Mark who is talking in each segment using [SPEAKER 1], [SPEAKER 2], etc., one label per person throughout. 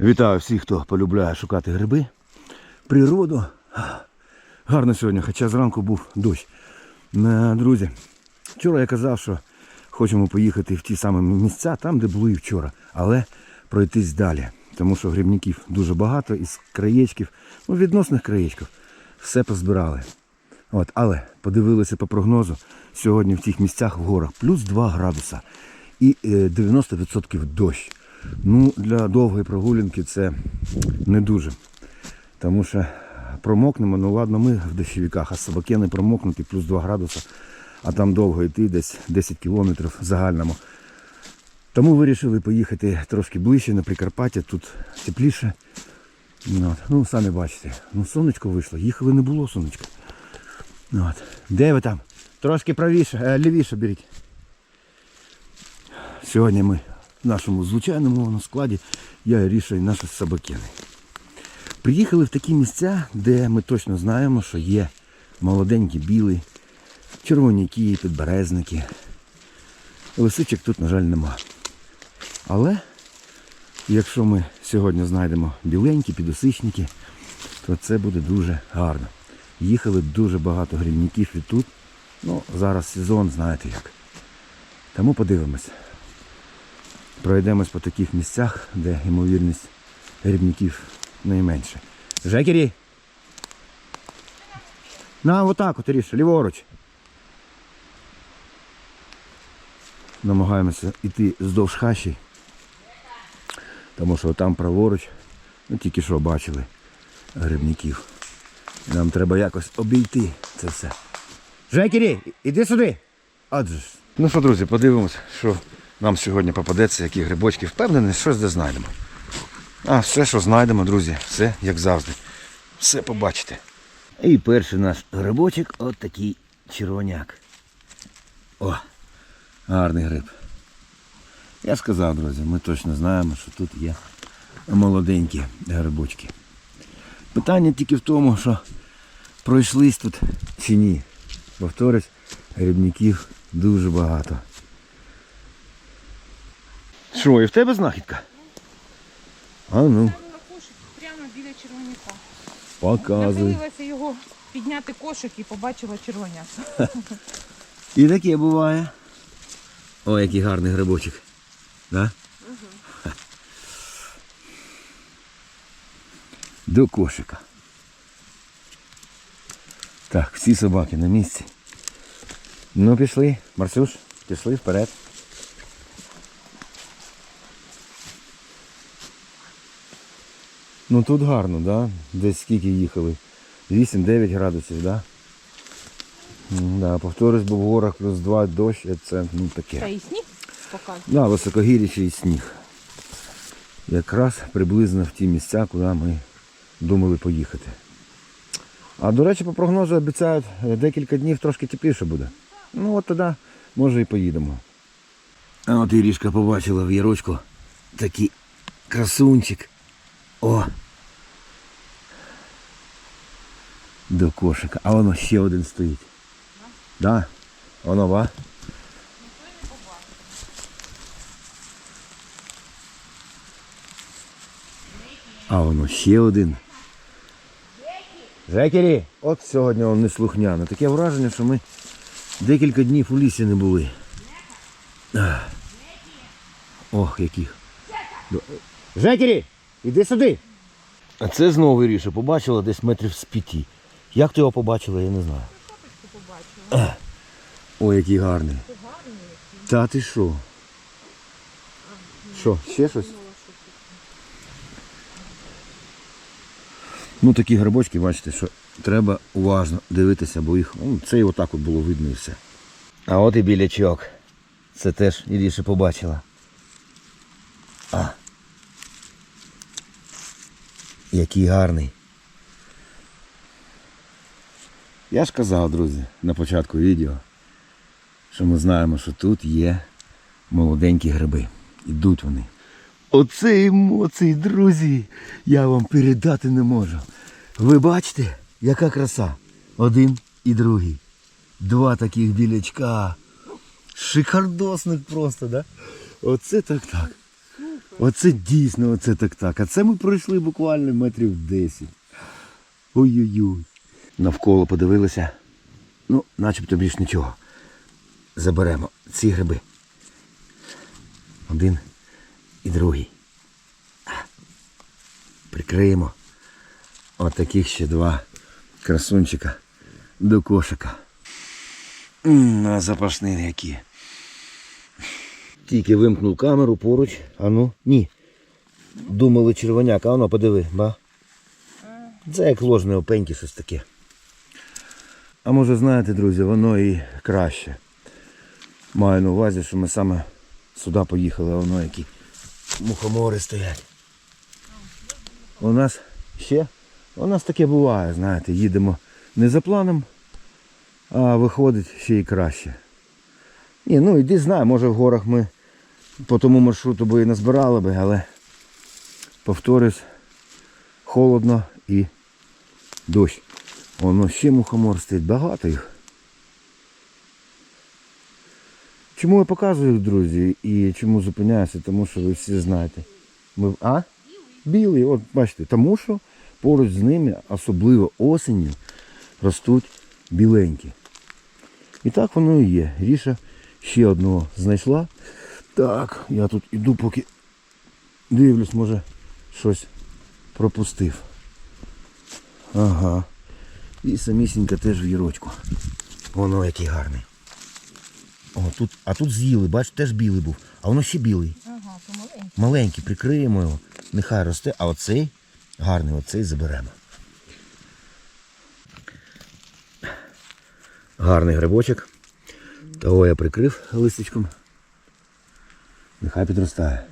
[SPEAKER 1] Вітаю всіх, хто полюбляє шукати гриби, природу. Гарно сьогодні, хоча зранку був дощ. Е, Друзі, вчора я казав, що хочемо поїхати в ті самі місця, там, де були і вчора, але пройтись далі. Тому що грибників дуже багато із краєчків, ну відносних краєчків, все позбирали. От, але подивилися по прогнозу, сьогодні в тих місцях в горах плюс 2 градуса і е, 90% дощ. Ну, для довгої прогулянки це не дуже. Тому що промокнемо, ну ладно, ми в дощовиках, а собаки не промокнуть і плюс 2 градуса, а там довго йти, десь 10 кілометрів в загальному. Тому вирішили поїхати трошки ближче на Прикарпаття, тут тепліше. Ну, От. Ну, самі бачите, ну сонечко вийшло, їхали не було сонечка. Ну, От. Де ви там? Трошки правіше, е, лівіше беріть. Сьогодні ми нашому звичайному складі, я і наші собакини. Приїхали в такі місця, де ми точно знаємо, що є молоденькі білі, червоняки, підберезники. Лисичок тут, на жаль, нема. Але якщо ми сьогодні знайдемо біленькі, підосичники, то це буде дуже гарно. Їхали дуже багато грибників і тут. Ну, зараз сезон, знаєте як. Тому подивимось. Пройдемось по таких місцях, де ймовірність грибників найменше. Жекері! На, отак от, Ріша, ліворуч. Намагаємося йти вздовж хащі. Тому що там праворуч, ну тільки що бачили грибників. Нам треба якось обійти це все. Жекері, іди сюди. Отже ж. Ну що, друзі, подивимось, що нам сьогодні попадеться, які грибочки. Впевнений, щось де знайдемо. А все, що знайдемо, друзі, все як завжди. Все побачите. І перший наш грибочок от такий червоняк. О, гарний гриб. Я сказав, друзі, ми точно знаємо, що тут є молоденькі грибочки. Питання тільки в тому, що пройшлись тут чи ні. Повторюсь, грибників дуже багато. Що, і в тебе знахідка? А ну,
[SPEAKER 2] кошик, прямо біля червоняка.
[SPEAKER 1] показуй.
[SPEAKER 2] Нахилилася його підняти кошик і побачила червоняк.
[SPEAKER 1] І таке буває. О, який гарний грибочок. Да? Ха. До кошика. Так, всі собаки на місці. Ну, пішли. Марсюш, пішли вперед. Ну тут гарно, да? Десь скільки їхали? 8-9 градусів, да? Да, повторюсь, бо в горах плюс 2 дощ, і це ну
[SPEAKER 2] Та
[SPEAKER 1] таке.
[SPEAKER 2] і сніг показує.
[SPEAKER 1] Да, високогір'я і сніг. Якраз приблизно в ті місця, куди ми думали поїхати. А до речі, по прогнозу обіцяють е, декілька днів трошки тепліше буде. Ну от тоді, може і поїдемо. А от Ірішка побачила в ярочку такий красунчик. О! До кошика. А воно ще один стоїть. Да? Воно ва? А воно ще один. Жекері! От сьогодні він неслухняний. Таке враження, що ми декілька днів у лісі не були. Ох, яких. Жекері! Іди сюди! А це знову Іріша побачила десь метрів з п'яті. Як ти його побачила, я не знаю. Ах. Ой, який гарний. Та ти що? Що, ще щось? Ну такі грибочки, бачите, що треба уважно дивитися, бо їх ну, це і отак от було видно і все. А от і білячок. Це теж Іріша побачила. А. Який гарний. Я ж казав, друзі, на початку відео, що ми знаємо, що тут є молоденькі гриби. Ідуть вони. Оце емоції, друзі, я вам передати не можу. Ви бачите, яка краса? Один і другий. Два таких білячка. Шикардосних просто, да? Оце так так. Оце дійсно, оце так так. А це ми пройшли буквально метрів 10. Ой-ой-ой. Навколо подивилися. Ну, начебто більш нічого. Заберемо ці гриби. Один і другий. Прикриємо. Отаких ще два красунчика до кошика. М, А запашні які. Тільки вимкнув камеру поруч. А ну, ні. Думали червоняк, а воно подиви, ба. Це як ложне опеньки, щось таке. А може знаєте, друзі, воно і краще. Маю на увазі, що ми саме сюди поїхали, а воно які мухомори стоять. У нас ще, у нас таке буває, знаєте, їдемо не за планом, а виходить ще й краще. Ні, ну іди знай, може в горах ми по тому маршруту би і назбирали би, але повторюсь, холодно і дощ. Воно ще мухомор стоїть, багато їх. Чому я показую, їх, друзі, і чому зупиняюся? Тому що ви всі знаєте. Ми... А? Білий, от бачите, тому що поруч з ними, особливо осінню, ростуть біленькі. І так воно і є. Ріша ще одного знайшла. Так, я тут іду, поки дивлюсь, може щось пропустив. Ага. І самісінька теж в вірочку. Воно який гарний. О, тут, а тут з'їли, бач, теж білий був. А воно ще білий.
[SPEAKER 2] Ага, то маленький.
[SPEAKER 1] Маленький, прикриємо його. Нехай росте, а оцей гарний, оцей заберемо. Гарний грибочок. Того я прикрив листочком. Нехай підростає.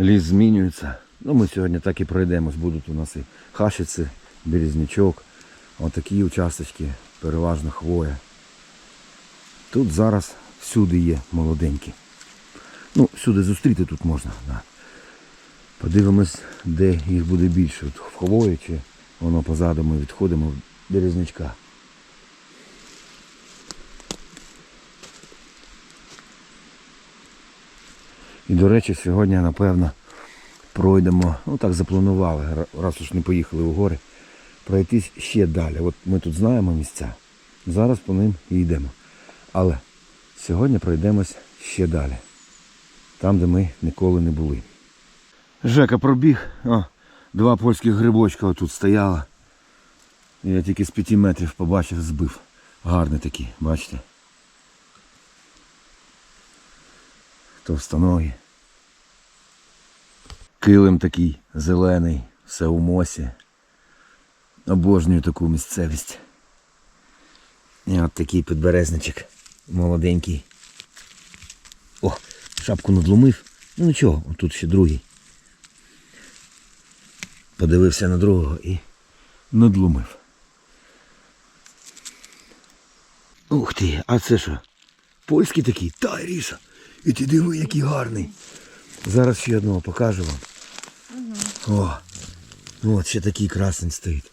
[SPEAKER 1] Ліс змінюється. Ну, ми сьогодні так і пройдемось. Будуть у нас і хащиці, березнячок. Отакі участочки, переважно хвоя. Тут зараз всюди є молоденькі. Ну, всюди зустріти тут можна. Да. Подивимось, де їх буде більше. От в хвої чи воно позаду ми відходимо в березнячка. І, до речі, сьогодні, напевно, пройдемо, ну так запланували, раз уж не поїхали у гори, пройтись ще далі. От ми тут знаємо місця. Зараз по ним і йдемо. Але сьогодні пройдемось ще далі. Там, де ми ніколи не були. Жека пробіг. О, два польських грибочка отут стояло. Я тільки з п'яти метрів побачив, збив. Гарний такий, бачите? Товстоногі. Килим такий зелений, все у мосі. Обожнюю таку місцевість. І от такий підберезничок молоденький. О, шапку надломив. Ну нічого, тут ще другий. Подивився на другого і надломив. Ух ти, а це що? Польський такий? Та, Ріша. І ти диви, який гарний. Зараз ще одного покажу вам. О, ну от ще такий красень стоїть.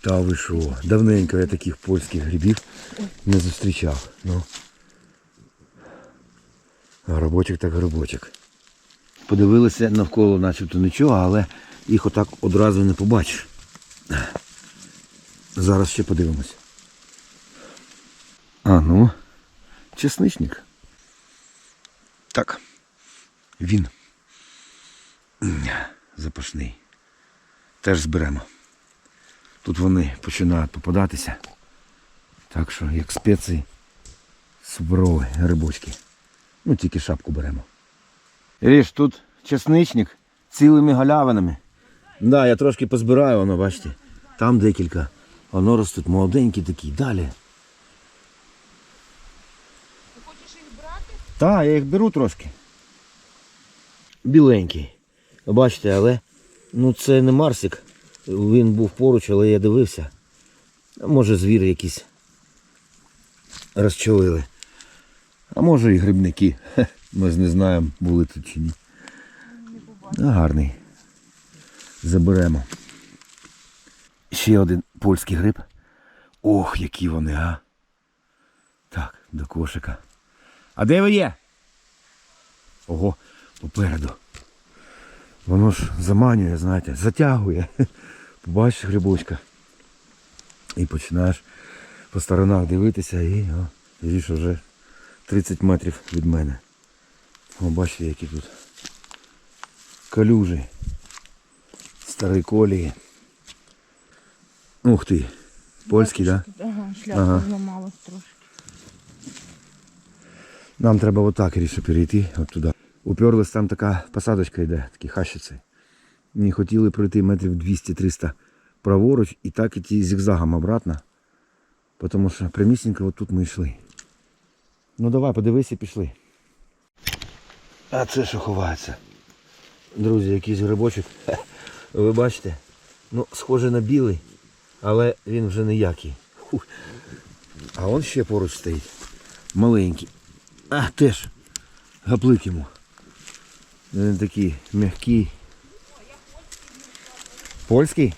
[SPEAKER 1] Та ви що? Давненько я таких польських грибів не зустрічав. Ну. Грибочок так грибочок. Подивилися навколо начебто нічого, але їх отак одразу не побачиш. Зараз ще подивимось. А ну, чесничник. Так. Він. Запашний. Теж зберемо. Тут вони починають попадатися. Так що, як спеції, суперові грибочки. Ну, тільки шапку беремо. Ріж, тут чесничник цілими галявинами. Да, я трошки позбираю, воно, бачите. Там декілька. Воно ростуть молоденькі такі. Далі.
[SPEAKER 2] Ти хочеш їх брати?
[SPEAKER 1] Так, я їх беру трошки. Біленький. Бачите, але ну це не Марсик. Він був поруч, але я дивився. А Може звір якийсь розчолили. А може і грибники. Ми ж не знаємо, були тут чи ні. А, гарний. Заберемо. Ще один польський гриб. Ох, які вони, а. Так, до кошика. А де ви є? Ого, попереду. Воно ж заманює, знаєте, затягує. Побачиш грибочка. І починаєш по сторонах дивитися і о, бачиш вже 30 метрів від мене. О, бачите, які тут калюжі. Старі колії. Ух ти. Польський, так? Да?
[SPEAKER 2] Ага, шляпу
[SPEAKER 1] Ага.
[SPEAKER 2] зламалась трошки.
[SPEAKER 1] Нам треба отак ріше перейти, от туди. Уперлась там така посадочка йде, такі хащиці. І хотіли пройти метрів 200-300 праворуч і так іти зігзагом обратно. Тому що прямісінько тут ми йшли. Ну давай, подивися пішли. А це що ховається? Друзі, якийсь грибочок. Ви бачите? Ну, схоже на білий, але він вже ніякий. А он ще поруч стоїть. Маленький. А, теж. Гаплик йому. Він такий м'який. Польський?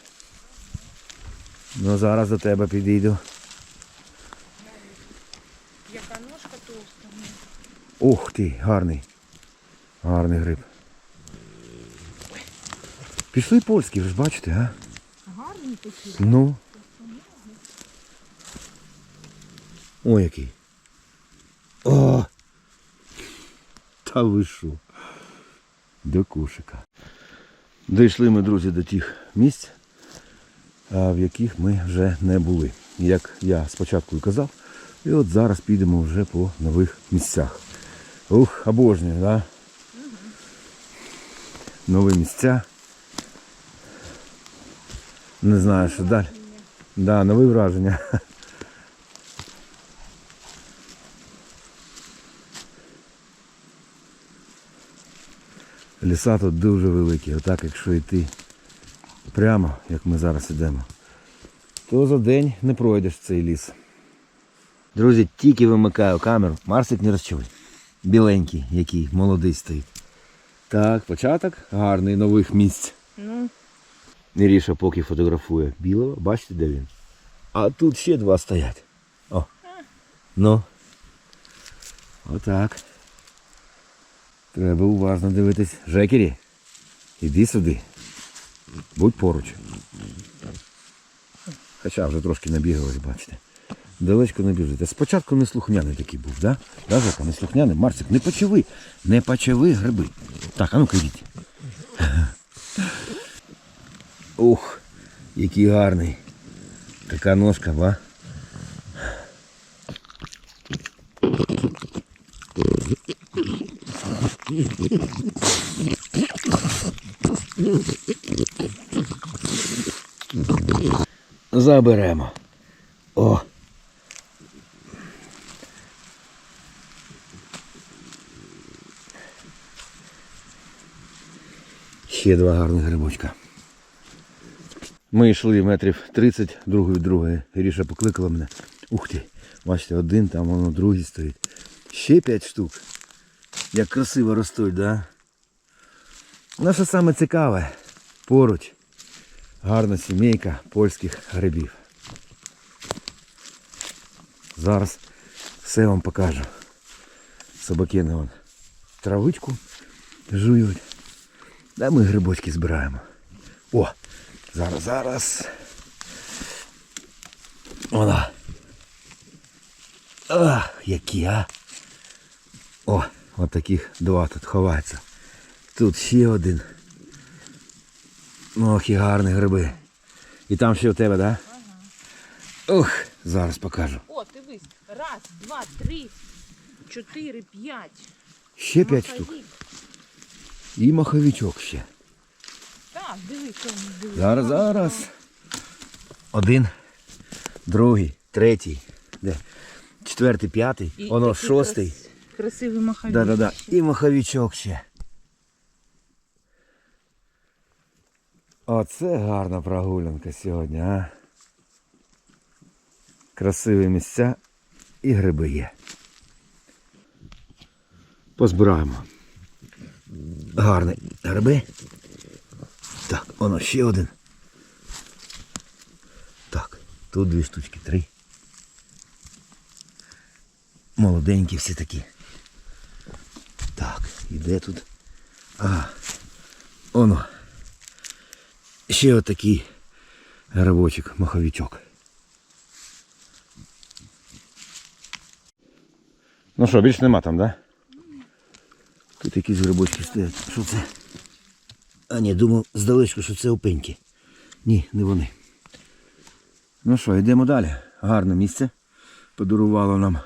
[SPEAKER 1] Ну зараз до тебе підійду.
[SPEAKER 2] Яка ножка товста.
[SPEAKER 1] Ух ти, гарний. Гарний гриб. Пішли польські, ви ж бачите, а?
[SPEAKER 2] Гарний такий.
[SPEAKER 1] Ну. Ой, який. О! Та ви що? До кошика. Дійшли ми, друзі, до тих місць, в яких ми вже не були. Як я спочатку і казав. І от зараз підемо вже по нових місцях. Ух, обожнюю, да? Нові місця. Не знаю, що далі. Да, нові враження. Ліса тут дуже великі. Отак, якщо йти прямо, як ми зараз йдемо, то за день не пройдеш цей ліс. Друзі, тільки вимикаю камеру. Марсик не розчуй. Біленький, який молодий стоїть. Так, початок гарний нових місць.
[SPEAKER 2] Ну,
[SPEAKER 1] Міріша поки фотографує білого, бачите, де він? А тут ще два стоять. О. Ну. Отак. Треба уважно дивитись. Жекері, іди сюди. Будь поруч. Хоча вже трошки набігались, бачите. Далечко не біжите. Спочатку не слухняний такий був, да? Да, Жека, не слухняний. Марсик, не почави. Не почави гриби. Так, а ну-ка. Ух, який гарний. Така ножка, ба. Заберемо. О. Ще два гарних грибочка. Ми йшли метрів 30 другої від другої. Гріша покликала мене. Ух ти, бачите, один, там воно другий стоїть. Ще 5 штук. Як красиво ростуть, да? Ну, що саме цікаве, поруч гарна сімейка польських грибів. Зараз все вам покажу. Собакини вон травичку жують. Да ми грибочки збираємо. О! Зараз, зараз. Вона. Ах, які, а. О, от таких два тут ховаються. Тут ще один. Ох, і гарні гриби. І там ще у тебе, так? Да? Ага. Ух, зараз покажу.
[SPEAKER 2] о, дивись. Раз, два, три, чотири, п'ять.
[SPEAKER 1] Ще п'ять штук. І маховичок ще.
[SPEAKER 2] Так, дивись, дивись.
[SPEAKER 1] Зараз, зараз. Один, другий, третій, де? четвертий, п'ятий,
[SPEAKER 2] І
[SPEAKER 1] воно
[SPEAKER 2] такий
[SPEAKER 1] шостий.
[SPEAKER 2] крас- Красивий маховик.
[SPEAKER 1] Да-да-да. І маховичок ще. Оце гарна прогулянка сьогодні, а. Красиві місця і гриби є. Позбираємо. Гарні гриби. Так, воно ще один. Так, тут дві штучки, три. Молоденькі всі такі. Так, і де тут? А. Оно. Ще отакий грибочок, маховичок. Ну що, більш нема там, да? Тут якісь грибочки стоять. Що це? А ні, думав здалечко, що це опеньки. Ні, не вони. Ну що, йдемо далі. Гарне місце. Подарувало нам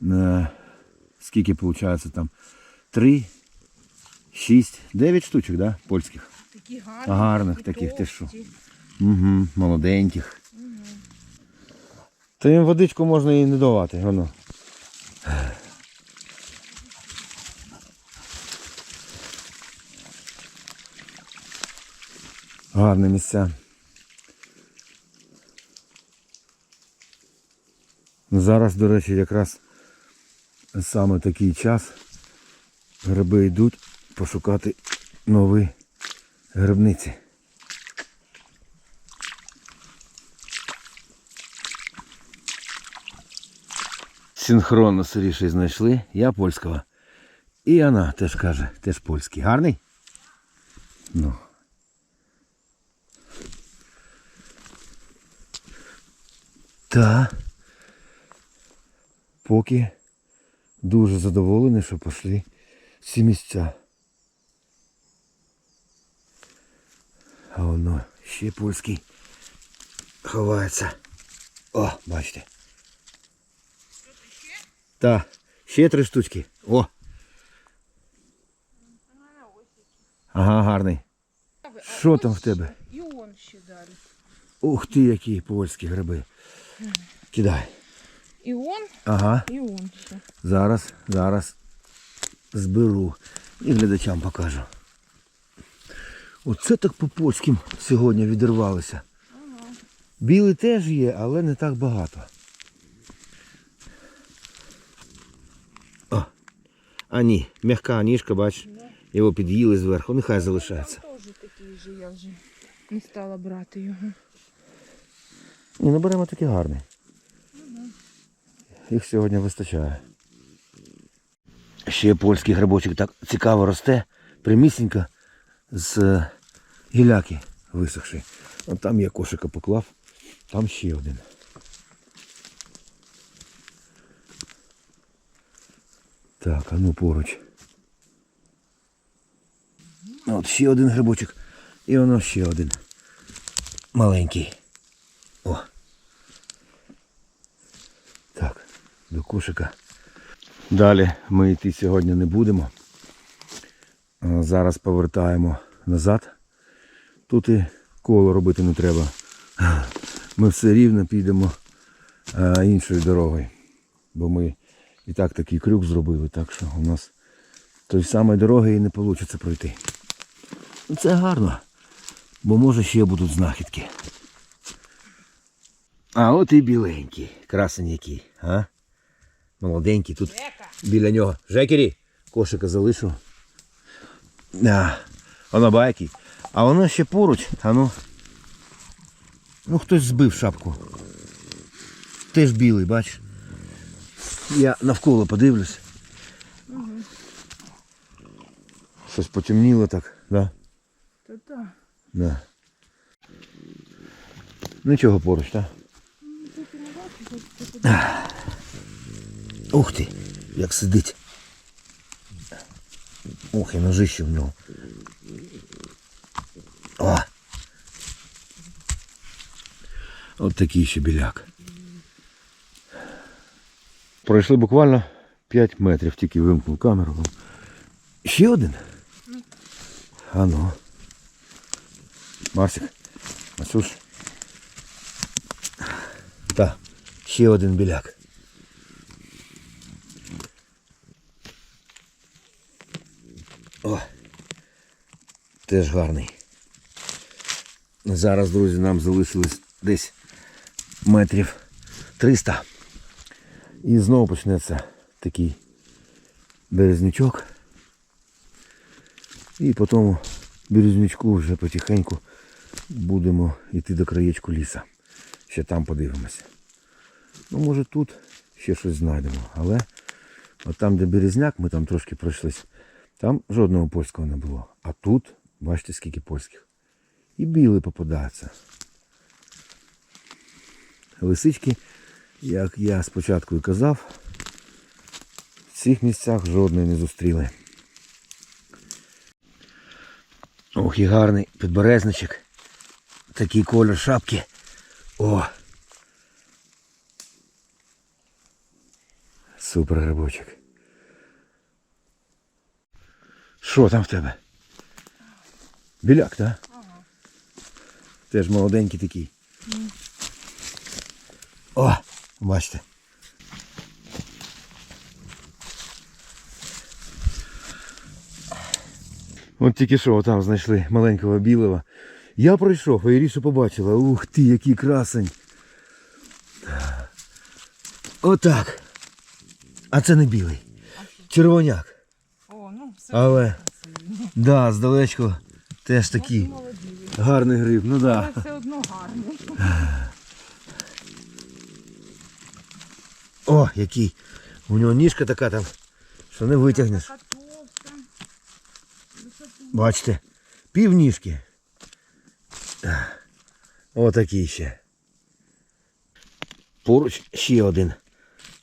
[SPEAKER 1] на скільки виходить там? Три, шість, дев'ять штучок, да? Польських.
[SPEAKER 2] Такі гарні.
[SPEAKER 1] Гарних таких, ти що? Угу, молоденьких. Та їм водичку можна і не давати, воно. Гарне місця. Зараз, до речі, якраз саме такий час гриби йдуть пошукати нові грибниці. Синхронно сиріший знайшли. Я польського. І вона теж каже, теж польський. Гарний? Ну. Та. Поки дуже задоволений, що пішли ці місця. А воно ще польський ховається. О, бачите. Та, ще три штучки. О. Ага, гарний. Що там в тебе?
[SPEAKER 2] І он ще далі.
[SPEAKER 1] Ух ти, які польські гриби. Кидай.
[SPEAKER 2] І он,
[SPEAKER 1] Ага.
[SPEAKER 2] і он ще.
[SPEAKER 1] Зараз, зараз зберу і глядачам покажу. Оце так по польським сьогодні відірвалося. Білий теж є, але не так багато. О, а ні, м'яка ніжка, бач, його під'їли зверху, нехай залишається.
[SPEAKER 2] Теж такий же, я вже не стала брати його.
[SPEAKER 1] Ні, ну беремо такі гарні. Їх сьогодні вистачає. Ще польський грибочок так цікаво росте, прямісінько з е, гіляки висохши. От там я кошика поклав, там ще один. Так, а ну поруч. От ще один грибочок. І воно ще один. Маленький. О. Так, до кошика. Далі ми йти сьогодні не будемо. А Зараз повертаємо назад. Тут і коло робити не треба. Ми все рівно підемо іншою дорогою. Бо ми і так такий крюк зробили, так що у нас той самої дороги і не вийде пройти. Це гарно, бо може ще будуть знахідки. А от і біленький, красень який, а? Молоденький тут біля нього. Жекері, кошика залишу. А, воно байкий. А воно ще поруч, а ну. Ну хтось збив шапку. Теж білий, бач. Я навколо подивлюсь. Щось потемніло так, да?
[SPEAKER 2] Та-та.
[SPEAKER 1] Да. Нічого поруч, так? Ух ти, як сидить. Ох, і ножище в нього. О! От такий ще біляк. Пройшли буквально 5 метрів, тільки вимкнув камеру. Ще один? А ну. Марсик, Масюш. Так, ще один біляк. Теж гарний. Зараз, друзі, нам залишилось десь метрів 300. І знову почнеться такий березнячок. І по тому березнячку вже потихеньку будемо йти до краєчку ліса. Ще там подивимося. Ну, може тут ще щось знайдемо, але от там, де березняк, ми там трошки пройшлись, там жодного польського не було. А тут, бачите, скільки польських. І білий попадається. Лисички, як я спочатку і казав, в цих місцях жодної не зустріли. Ох, і гарний підберезничок. Такий колір шапки. О! Супер грибочок. Що там в тебе? Біляк, так?
[SPEAKER 2] Ага.
[SPEAKER 1] Теж молоденький такий. О, бачите. От тільки що там знайшли маленького білого. Я пройшов, а Іріша побачила. Ух ти, який красень. Отак. А це не білий. Червоняк.
[SPEAKER 2] О, ну все.
[SPEAKER 1] Але,
[SPEAKER 2] красиво.
[SPEAKER 1] да, здалечко теж такий гарний гриб. Ну да.
[SPEAKER 2] Але все одно гарний.
[SPEAKER 1] О, який. У нього ніжка така там, що не витягнеш. Бачите, півніжки. Отакий ще. Поруч ще один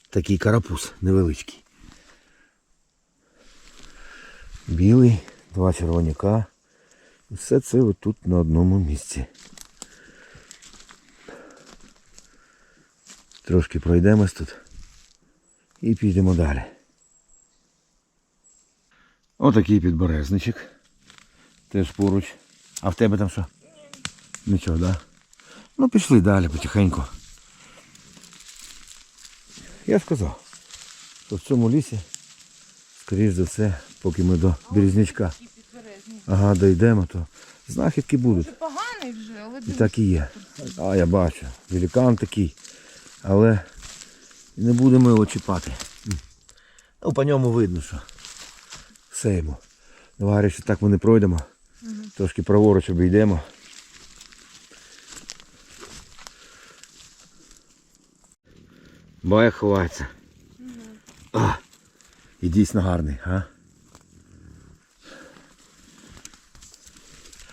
[SPEAKER 1] такий карапуз невеличкий. Білий, два червоняка. Все це отут на одному місці. Трошки пройдемось тут і підемо далі. Отакий підберезничок. Теж поруч. А в тебе там що? Нічого, так? Да? Ну пішли далі потихеньку. Я ж казав, що в цьому лісі, скоріш за все, поки ми до Березнячка. Ага, дійдемо, то знахідки будуть.
[SPEAKER 2] Це поганий вже, але
[SPEAKER 1] І
[SPEAKER 2] дивись.
[SPEAKER 1] так і є. А я бачу. Великан такий. Але не будемо його чіпати. Ну, по ньому видно, що все йому. Давай, що так ми не пройдемо. Трошки праворуч обійдемо. Бая ховається. А, і дійсно гарний, а?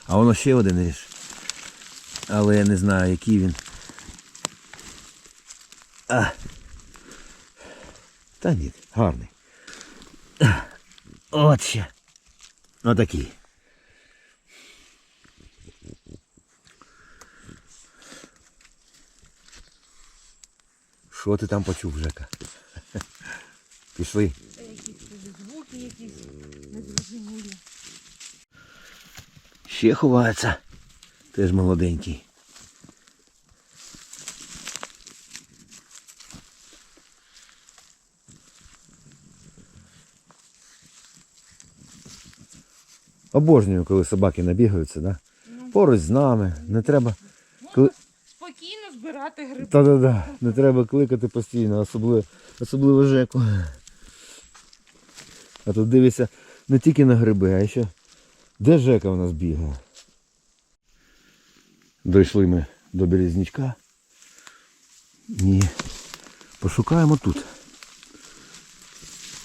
[SPEAKER 1] А воно ще один ріж. Але я не знаю, який він. А. Та ні, гарний. От ще. Отакий. Що ти там почув, Жека? Пішли.
[SPEAKER 2] Це якісь тобі звуки якісь незрозумілі.
[SPEAKER 1] Ще ховається. Теж молоденький. Обожнюю, коли собаки набігаються, да?
[SPEAKER 2] Ну.
[SPEAKER 1] Поруч з нами. Не треба. Коли...
[SPEAKER 2] Спокійно збирати гриби.
[SPEAKER 1] Та-да-да. Не треба кликати постійно, особливо, особливо Жеку. А тут дивися не тільки на гриби, а ще де Жека в нас бігає. Дійшли ми до Березнячка. І пошукаємо тут.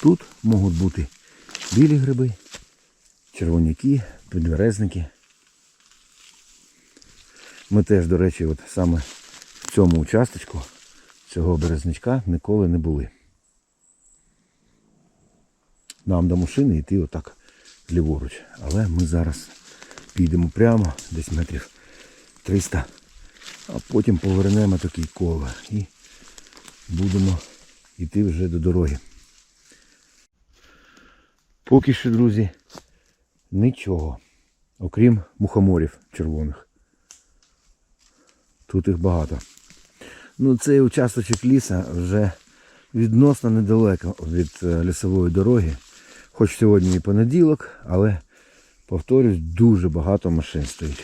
[SPEAKER 1] Тут можуть бути білі гриби, червоняки, підберезники. Ми теж, до речі, от саме в цьому участочку цього березничка ніколи не були. Нам до машини йти отак ліворуч. Але ми зараз підемо прямо, десь метрів 300, а потім повернемо такий коло і будемо йти вже до дороги. Поки що, друзі, нічого, окрім мухоморів червоних. Тут їх багато. Ну, цей участочок ліса вже відносно недалеко від е, лісової дороги. Хоч сьогодні і понеділок, але, повторюсь, дуже багато машин стоїть.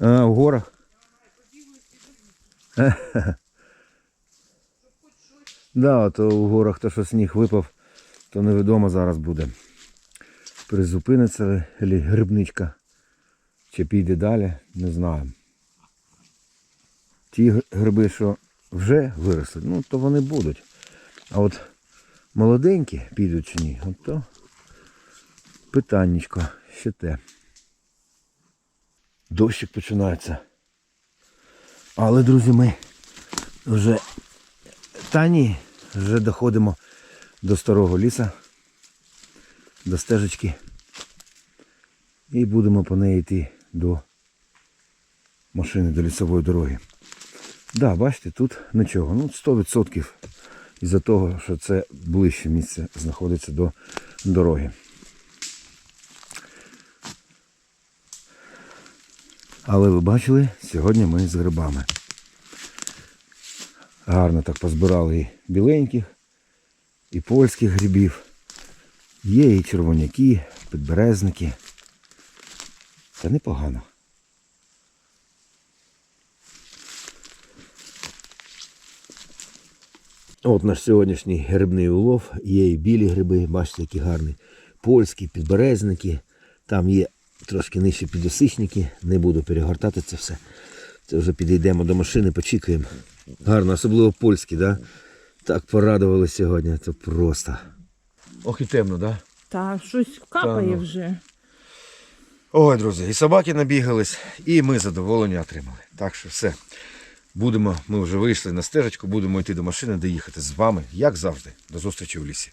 [SPEAKER 1] А, в горах? Да, то в горах то, що сніг випав, то невідомо зараз буде. Призупиниться ли грибничка, чи піде далі, не знаю. Ті гриби, що вже виросли, ну то вони будуть. А от молоденькі підуть чи ні, от то питаннячко ще те. Дощик починається. Але, друзі, ми вже та ні, вже доходимо до старого ліса, до стежечки. І будемо по неї йти до машини, до лісової дороги. Да, бачите, тут нічого. Ну, 100% із-за того, що це ближче місце знаходиться до дороги. Але ви бачили, сьогодні ми з грибами. Гарно так позбирали і біленьких, і польських грибів. Є і червоняки, підберезники. Та непогано. От наш сьогоднішній грибний улов. Є і білі гриби, бачите, які гарні. Польські, підберезники. Там є трошки нижче підосичники. Не буду перегортати це все. Це вже підійдемо до машини, почекаємо. Гарно, особливо польські, да? Так порадували сьогодні. Це просто. Ох і темно, да?
[SPEAKER 2] Та щось капає
[SPEAKER 1] Та ну.
[SPEAKER 2] вже.
[SPEAKER 1] Ой, друзі, і собаки набігались, і ми задоволення отримали. Так що все. Будемо, ми вже вийшли на стежечку, будемо йти до машини, доїхати з вами, як завжди. До зустрічі в лісі.